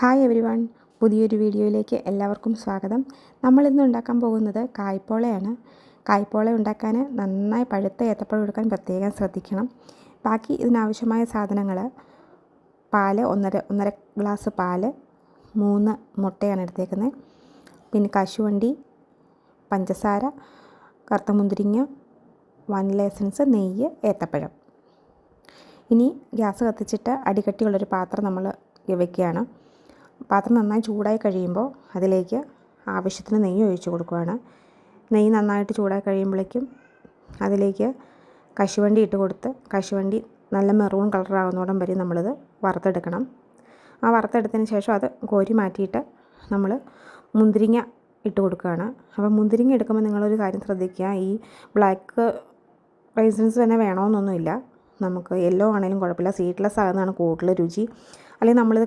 Hi every one പുതിയൊരു വീഡിയോയിലേക്ക് എല്ലാവർക്കും സ്വാഗതം. നമ്മളിന്ന് ഉണ്ടാക്കാൻ പോകുന്നത് കായ്പോളയാണ്. കായ്പോള ഉണ്ടാക്കാൻ നന്നായി പഴുത്ത ഏത്തപ്പഴം എടുക്കാൻ പ്രത്യേകം ശ്രദ്ധിക്കണം. ബാക്കി ഇതിനാവശ്യമായ സാധനങ്ങൾ പാൽ ഒന്നര ഒന്നര ഗ്ലാസ് പാൽ മൂന്ന് മുട്ടയാണ് എടുത്തേക്കുന്നത്. പിന്നെ കശുവണ്ടി പഞ്ചസാര കറുത്ത മുന്തിരിങ്ങ വൺ എസൻസ് നെയ്യ് ഏത്തപ്പഴം. ഇനി ഗ്യാസ് കത്തിച്ചിട്ട് അടികട്ടിയുള്ളൊരു പാത്രം നമ്മൾ വെക്കുകയാണ്. പാത്രം നന്നായി ചൂടായി കഴിയുമ്പോൾ അതിലേക്ക് ആവശ്യത്തിന് നെയ്യ് ഒഴിച്ച് കൊടുക്കുകയാണ്. നെയ്യ് നന്നായിട്ട് ചൂടായി കഴിയുമ്പോഴേക്കും അതിലേക്ക് കശുവണ്ടി ഇട്ട് കൊടുത്ത് കശുവണ്ടി നല്ല മെറൂൺ കളറാകുന്നോടം വരെ നമ്മളിത് വറുത്തെടുക്കണം. ആ വറുത്തെടുത്തതിന് ശേഷം അത് കോരി മാറ്റിയിട്ട് നമ്മൾ മുന്തിരിങ്ങ ഇട്ട് കൊടുക്കുകയാണ്. അപ്പോൾ മുന്തിരിങ്ങ എടുക്കുമ്പോൾ നിങ്ങളൊരു കാര്യം ശ്രദ്ധിക്കുക. ഈ ബ്ലാക്ക് റൈസൻസ് തന്നെ വേണമെന്നൊന്നുമില്ല. നമുക്ക് യെല്ലോ ആണെങ്കിലും കുഴപ്പമില്ല. സീഡ്ലെസ് ആകുന്നതാണ് കൂടുതൽ രുചി. അല്ലെങ്കിൽ നമ്മളിത്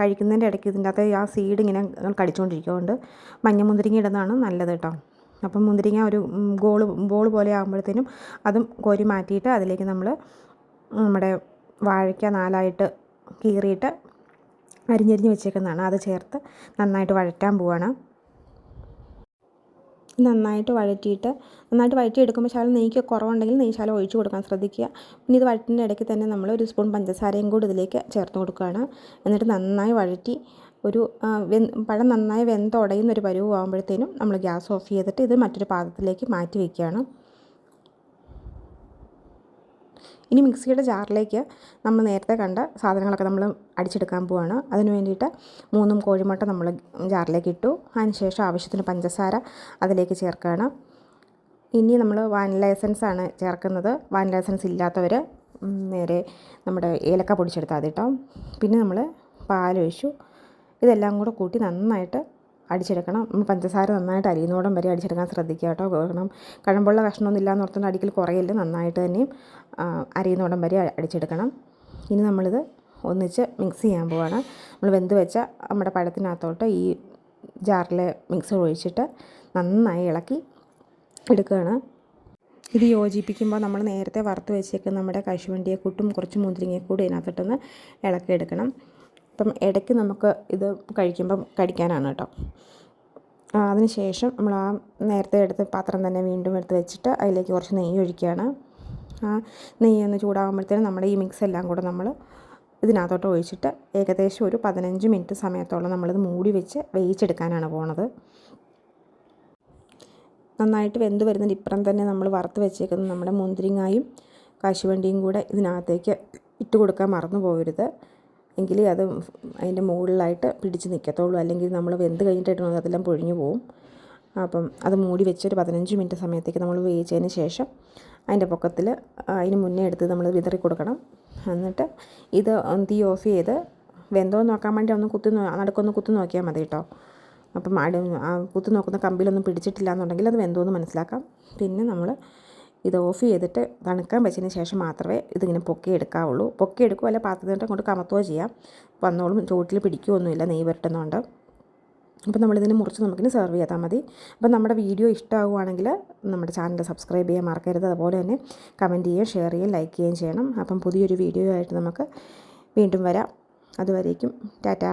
കഴിക്കുന്നതിന്റെ ഇടയ്ക്ക് ഇതിന്റെ അകത്ത് ആ സീഡ് ഇങ്ങനെ കടിച്ചുകൊണ്ടിരിക്കുന്നതുകൊണ്ട് മഞ്ഞ മുന്തിരിങ്ങ ഇടുന്നതാണ് നല്ലത് കേട്ടോ. അപ്പം മുന്തിരിങ്ങ ഒരു ഗോൾ ബോൾ പോലെ ആകുമ്പോഴത്തേനും അതും കോരി മാറ്റിയിട്ട് അതിലേക്ക് നമ്മൾ നമ്മുടെ വാഴയ്ക്ക നാലായിട്ട് കീറിയിട്ട് അരിഞ്ഞരിഞ്ഞ് വെച്ചേക്കുന്നതാണ്. അത് ചേർത്ത് നന്നായിട്ട് വഴറ്റാൻ പോവാണ്. നന്നായിട്ട് വഴറ്റിയിട്ട് നന്നായിട്ട് വഴറ്റി എടുക്കുമ്പോൾ ശകലം നെയ്ക്ക് കുറവുണ്ടെങ്കിൽ നെയ്യ് ശകലം ഒഴിച്ചു കൊടുക്കാൻ ശ്രദ്ധിക്കുക. പിന്നെ ഇത് വഴറ്റിന്റെ ഇടയ്ക്ക് തന്നെ നമ്മൾ ഒരു സ്പൂൺ പഞ്ചസാരയും കൂടി ഇതിലേക്ക് ചേർത്ത് കൊടുക്കുകയാണ്. എന്നിട്ട് നന്നായി വഴറ്റി ഒരു പഴം നന്നായി വെന്തുടയുന്ന ഒരു പരുവ് ആകുമ്പോഴത്തേനും നമ്മൾ ഗ്യാസ് ഓഫ് ചെയ്തിട്ട് ഇത് മറ്റൊരു പാത്രത്തിലേക്ക് മാറ്റി വയ്ക്കുകയാണ്. ഇനി മിക്സിയുടെ ജാറിലേക്ക് നമ്മൾ നേരത്തെ കണ്ട സാധനങ്ങളൊക്കെ നമ്മൾ അടിച്ചെടുക്കാൻ പോവാണ്. അതിന് വേണ്ടിയിട്ട് മൂന്നും കോഴിമുട്ട നമ്മൾ ജാറിലേക്ക് ഇട്ടു. അതിനുശേഷം ആവശ്യത്തിന് പഞ്ചസാര അതിലേക്ക് ചേർക്കുകയാണ്. ഇനി നമ്മൾ വാനില എസൻസ് ആണ് ചേർക്കുന്നത്. വാനില എസൻസ് ഇല്ലാത്തവർ നേരെ നമ്മുടെ ഏലക്ക പൊടിച്ചെടുത്താൽ മതി കേട്ടോ. പിന്നെ നമ്മൾ പാലൊഴിച്ചു ഇതെല്ലാം കൂടെ കൂട്ടി നന്നായിട്ട് അടിച്ചെടുക്കണം. പഞ്ചസാര നന്നായിട്ട് അരിയുന്നോടം വരെ അടിച്ചെടുക്കാൻ ശ്രദ്ധിക്കുക കേട്ടോ. കാരണം കഴമ്പുള്ള കഷ്ണമൊന്നും ഇല്ലാന്ന് ഓർത്തുകൊണ്ട് അടിക്കൽ കുറയില്ല നന്നായിട്ട് തന്നെയും അരിയുന്നോടം വരെ അടിച്ചെടുക്കണം. ഇനി നമ്മളിത് ഒന്നിച്ച് മിക്സ് ചെയ്യാൻ പോവാണ്. നമ്മൾ വെന്ത് വെച്ച നമ്മുടെ പഴത്തിനകത്തോട്ട് ഈ ജാറിലെ മിക്സ് ഒഴിച്ചിട്ട് നന്നായി ഇളക്കി എടുക്കുകയാണ്. ഇത് യോജിപ്പിക്കുമ്പോൾ നമ്മൾ നേരത്തെ വറുത്ത് വെച്ചേക്കുന്ന നമ്മുടെ കശുവണ്ടിയെ കൂട്ടും കുറച്ച് മുന്തിരിങ്ങയെക്കൂടി ഇതിനകത്തിട്ടൊന്ന് ഇളക്കിയെടുക്കണം. അപ്പം ഇടയ്ക്ക് നമുക്ക് ഇത് കഴിക്കുമ്പം കടിക്കാനാണ് കേട്ടോ. അതിന് ശേഷം നമ്മൾ ആ നേരത്തെ എടുത്ത് പാത്രം തന്നെ വീണ്ടും എടുത്ത് വെച്ചിട്ട് അതിലേക്ക് കുറച്ച് നെയ്യ് ഒഴിക്കുകയാണ്. ആ നെയ്യ് ഒന്ന് ചൂടാകുമ്പോഴത്തേനും നമ്മുടെ ഈ മിക്സ് എല്ലാം കൂടെ നമ്മൾ ഇതിനകത്തോട്ട് ഒഴിച്ചിട്ട് ഏകദേശം ഒരു പതിനഞ്ച് മിനിറ്റ് സമയത്തോളം നമ്മളിത് മൂടി വെച്ച് വേവിച്ചെടുക്കാനാണ് പോണത്. നന്നായിട്ട് വെന്ത് വരുന്നതിന് ഇപ്പുറം തന്നെ നമ്മൾ വറുത്ത് വെച്ചേക്കുന്ന നമ്മുടെ മുന്തിരിങ്ങായും കാശുവണ്ടിയും കൂടെ ഇതിനകത്തേക്ക് ഇട്ട് കൊടുക്കാൻ മറന്നു പോകരുത് എങ്കിലേ അത് അതിന്റെ മുകളിലായിട്ട് പിടിച്ച് നിൽക്കത്തുള്ളൂ. അല്ലെങ്കിൽ നമ്മൾ വെന്ത് കഴിഞ്ഞിട്ട് അതെല്ലാം പൊഴിഞ്ഞു പോവും. അപ്പം അത് മൂടി വെച്ചൊരു പതിനഞ്ച് മിനിറ്റ് സമയത്തേക്ക് നമ്മൾ വേവിച്ചതിന് ശേഷം അതിന്റെ പൊക്കത്തിൽ അതിന് മുന്നേ എടുത്ത് നമ്മൾ വിതറി കൊടുക്കണം. എന്നിട്ട് ഇത് തീ ഓഫ് ചെയ്ത് വെന്തോ നോക്കാൻ വേണ്ടി ഒന്ന് കുത്തി നടുക്കൊന്ന് കുത്തി നോക്കിയാൽ മതി കേട്ടോ. അപ്പം കുത്തി നോക്കുന്ന കമ്പിയിലൊന്നും പിടിച്ചിട്ടില്ല എന്നുണ്ടെങ്കിൽ അത് വെന്തോന്ന് മനസ്സിലാക്കാം. പിന്നെ നമ്മൾ ഇത് ഓഫ് ചെയ്തിട്ട് തണുക്കാൻ വെച്ചതിന് ശേഷം മാത്രമേ ഇതിങ്ങനെ പൊക്കി എടുക്കാവുള്ളൂ പൊക്കി എടുക്കുക അല്ലെ പാത്രത്തിന്റെ കൊണ്ട് കമത്തുകയോ ചെയ്യാം. വന്നോളും ചൂട്ടിൽ പിടിക്കുകയൊന്നുമില്ല നെയ്യ് വരട്ടുന്നുണ്ട് അപ്പോൾ നമ്മളിതിന് മുറിച്ച് നമുക്കിനി സെർവ് ചെയ്താൽ മതി. അപ്പോൾ നമ്മുടെ വീഡിയോ ഇഷ്ടമാകുവാണെങ്കിൽ നമ്മുടെ ചാനൽ സബ്സ്ക്രൈബ് ചെയ്യാൻ മറക്കരുത്. അതുപോലെ തന്നെ കമന്റ് ചെയ്യുകയും ഷെയർ ചെയ്യുകയും ലൈക്ക് ചെയ്യുകയും ചെയ്യണം. അപ്പം പുതിയൊരു വീഡിയോ ആയിട്ട് നമുക്ക് വീണ്ടും വരാം. അതുവരേക്കും ടാറ്റാ.